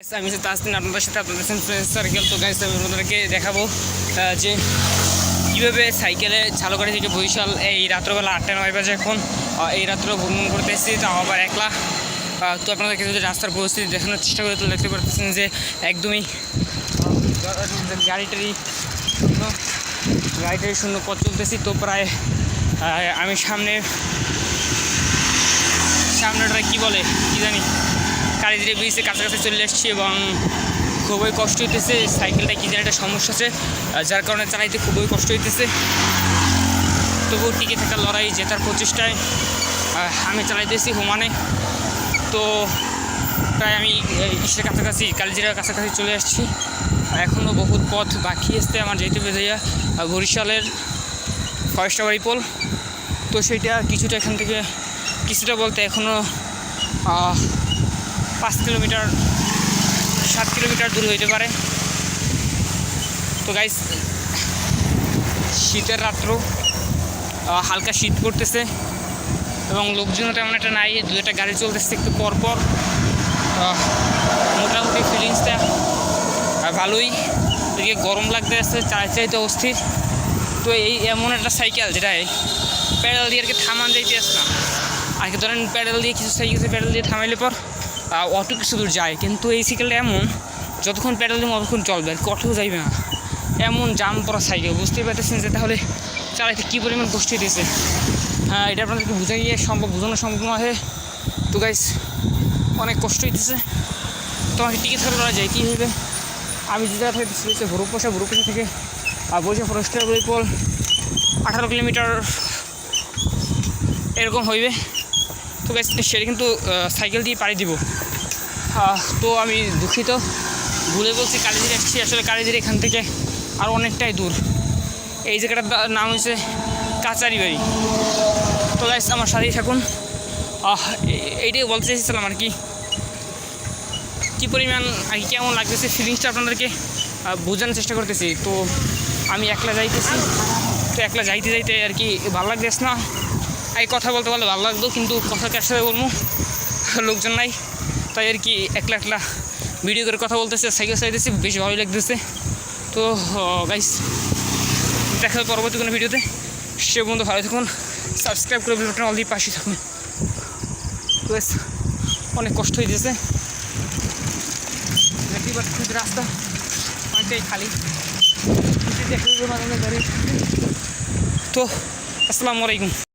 আমি হচ্ছে তাজদিন আপনাদের সাথে আপনাদের সার্কেল তো গাইস আমি আপনাদেরকে দেখাবো যে কীভাবে সাইকেলে ঝালকাড়ি থেকে বরিশাল এই রাত্রবেলা আটটা নয় বাজে এখন এই রাত্র ভ্রমণ করতে এসেছি তাও আবার একলা। তো আপনাদেরকে যদি রাস্তার পরিস্থিতি দেখানোর চেষ্টা করে তো দেখতে পারতেছেন যে একদমই আহ, গাড়িটারি শূন্য গাড়িটারি শূন্য পথ চলতেছি। তো প্রায় আমি সামনে সামনেটা কি বলে কি জানি। কালিদিরে ব্রিজের কাছাকাছি চলে এসেছি এবং খুবই কষ্ট হইতেছে সাইকেলটা কী যেন একটা সমস্যা আছে যার কারণে চালাইতে খুবই কষ্ট হইতেছে। তবুও টিকে থাকার লড়াই জেতার প্রচেষ্টায় আমি চালাইতেছি হুমানে। তো প্রায় আমি ইসের কাছাকাছি কালিজিরার কাছাকাছি চলে আসছি। এখনও বহুত পথ বাকি আসতে আমার যেতে আহ, বরিশালের ফরেস্টাবাড়ি পোল তো সেইটা কিছুটা এখান থেকে কিছুটা বলতে এখনও পাঁচ কিলোমিটার সাত কিলোমিটার দূর হইতে পারে। তো গাইস শীতের রাত্র হালকা শীত পড়তেছে এবং লোকজনও তেমন একটা নাই দু একটা গাড়ি চলতেছে একটু পর পর। আহ, মোটামুটি ফিলিংসটা ভালোই। এদিকে গরম লাগতে আসছে চাই চাইতে অস্থির। তো এই এমন একটা সাইকেল যেটা প্যাডেল দিয়ে আর কি থামান যাইতে আসে না। আর কি ধরেন প্যাডেল দিয়ে কিছু সাইকেল প্যাডেল দিয়ে থামাইলে পর অটো কিছু দূর যায়। কিন্তু এই সাইকেলটা এমন, যতক্ষণ প্যাডেল দিব ততক্ষণ চলবে, আর কি যাইবে না। এমন জাম পড়া সাইকেল বুঝতেই পারতেছেন যে তাহলে চালাইতে কী পরিমাণ কষ্ট হইতেছে। হ্যাঁ এটা আপনাদেরকে গিয়ে সম্ভব, বোঝানো সম্ভব নয় তো গাইস অনেক কষ্ট হইতেছে। তোমাকে টিকিট করে করা যায়, কী হইবে? আমি যে জায়গা থেকে হচ্ছে ভুরুপোষা ভুরুপোষা থেকে আর বলছে ফরেস্টের বইপল আঠারো কিলোমিটার এরকম হইবে। তো গাইস সেটা কিন্তু সাইকেল দিয়ে পাড়ি দিব। তো আমি দুঃখিত। ভুলে বলছি, কালীজির এসেছি আসলে কালীজির এখান থেকে আর অনেকটাই দূর। এই জায়গাটার নাম হচ্ছে কাচারি বাড়ি তো গাইস আমার সাথেই থাকুন। এইটাই বলতে চেয়েছিলাম আর কি। কী পরিমাণ আর কি কেমন লাগতেছে ফিলিংসটা আপনাদেরকে বোঝানোর চেষ্টা করতেছি। তো আমি একলা যাইতেছি। তো একলা যাইতে যাইতে আর কি ভালো লাগতেছে না। এই কথা বলতে পারলে ভালো লাগতো কিন্তু কথা কার সাথে বলব লোকজন নাই। তাই আর কি একলা একলা ভিডিও করে কথা বলতেছে, সাইকেল চাইতেছি বেশ ভালোই লাগতেছে। তো গাইস দেখা পরবর্তী কোনো ভিডিওতে সে বন্ধু ভালো থাকুন সাবস্ক্রাইব করে বেলবটন অলরেডি পাশে থাকুন। তো অনেক কষ্ট দেখতেই রাস্তা অনেকটাই খালি। তো, আসসালামু আলাইকুম।